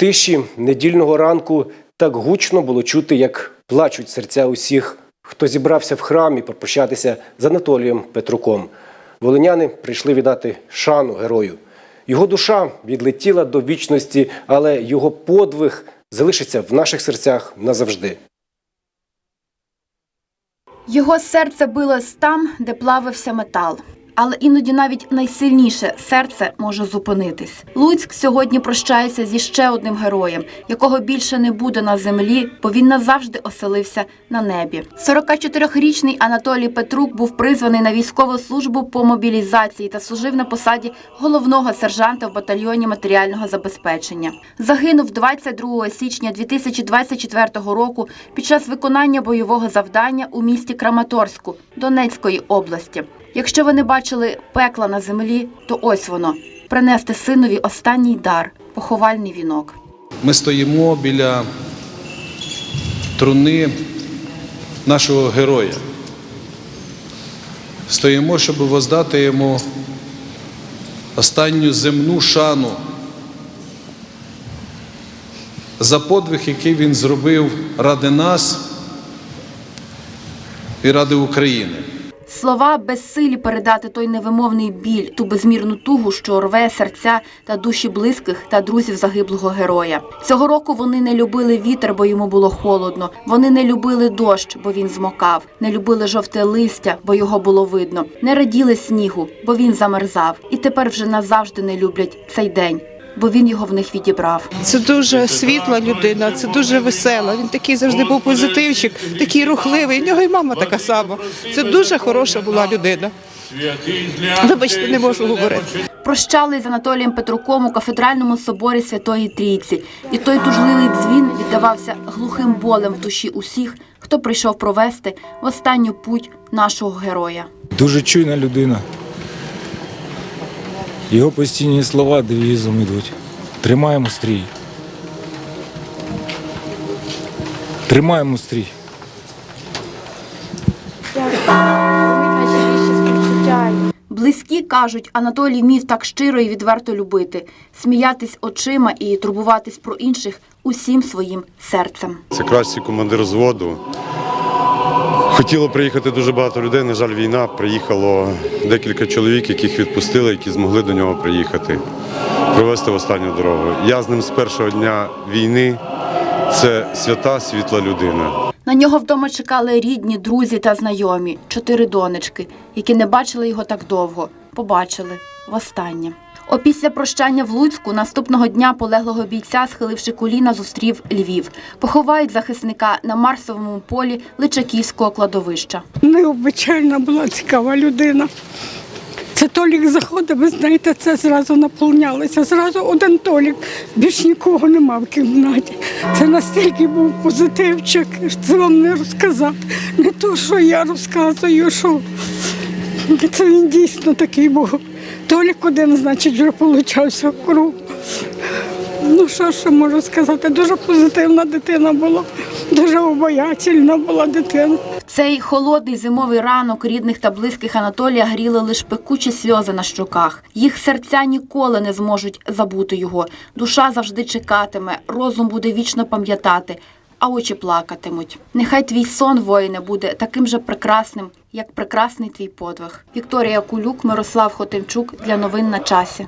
тиші недільного ранку так гучно було чути, як плачуть серця усіх, хто зібрався в храмі попрощатися з Анатолієм Петруком. Волиняни прийшли віддати шану герою. Його душа відлетіла до вічності, але його подвиг залишиться в наших серцях назавжди. Його серце билось там, де плавився метал. Але іноді навіть найсильніше серце може зупинитись. Луцьк сьогодні прощається зі ще одним героєм, якого більше не буде на землі, бо він назавжди оселився на небі. 44-річний Анатолій Петрук був призваний на військову службу по мобілізації та служив на посаді головного сержанта в батальйоні матеріального забезпечення. Загинув 22 січня 2024 року під час виконання бойового завдання у місті Краматорську Донецької області. Якщо ви не бачили пекла на землі, то ось воно принести синові останній дар поховальний вінок. Ми стоїмо біля труни нашого героя. Стоїмо, щоб воздати йому останню земну шану за подвиг, який він зробив ради нас і ради України. Слова безсилі передати той невимовний біль, ту безмірну тугу, що рве серця та душі близьких та друзів загиблого героя. Цього року вони не любили вітер, бо йому було холодно. Вони не любили дощ, бо він змокав, не любили жовте листя, бо його було видно. Не раділи снігу, бо він замерзав. І тепер вже назавжди не люблять цей день, бо він його в них відібрав. Це дуже світла людина, це дуже весела. Він такий завжди був позитивчик, такий рухливий. У нього і мама така сама. Це дуже хороша була людина. Вибачте, не можу говорити. Прощали з Анатолієм Петруком у кафедральному соборі Святої Трійці, і той тужливий дзвін віддавався глухим болем в душі усіх, хто прийшов провести в останню путь нашого героя. Дуже чуйна людина. Його постійні слова девізом йдуть. Тримаємо стрій. Тримаємо стрій. Близькі кажуть, Анатолій вмів так щиро і відверто любити, сміятись очима і турбуватись про інших усім своїм серцем. Це кращий командир взводу. Хотіло приїхати дуже багато людей. На жаль, війна. Приїхало декілька чоловік, яких відпустили, які змогли до нього приїхати, провести в останню дорогу. Я з ним з першого дня війни. Це свята, світла людина. На нього вдома чекали рідні, друзі та знайомі, чотири донечки, які не бачили його так довго. Побачили востаннє. Опісля прощання в Луцьку наступного дня полеглого бійця, схиливши коліна, зустрів Львів. Поховають захисника на Марсовому полі Личаківського кладовища. Необичайна була цікава людина. Це Толік заходив, ви знаєте, це зразу наповнялося. Зразу один Толік, більш нікого нема в кімнаті. Це настільки був позитивчик, це вам не розказати. Не то, що я розказую, що це він дійсно такий був. Толік один, значить, вже получався круг. Ну, що ще можу сказати? Дуже позитивна дитина була, дуже обаятельна була дитина. Цей холодний зимовий ранок рідних та близьких Анатолія гріли лише пекучі сльози на щоках. Їх серця ніколи не зможуть забути його. Душа завжди чекатиме, розум буде вічно пам'ятати, а очі плакатимуть. Нехай твій сон, воїне, буде таким же прекрасним, як прекрасний твій подвиг. Вікторія Кулюк, Мирослав Хотимчук для новин на часі.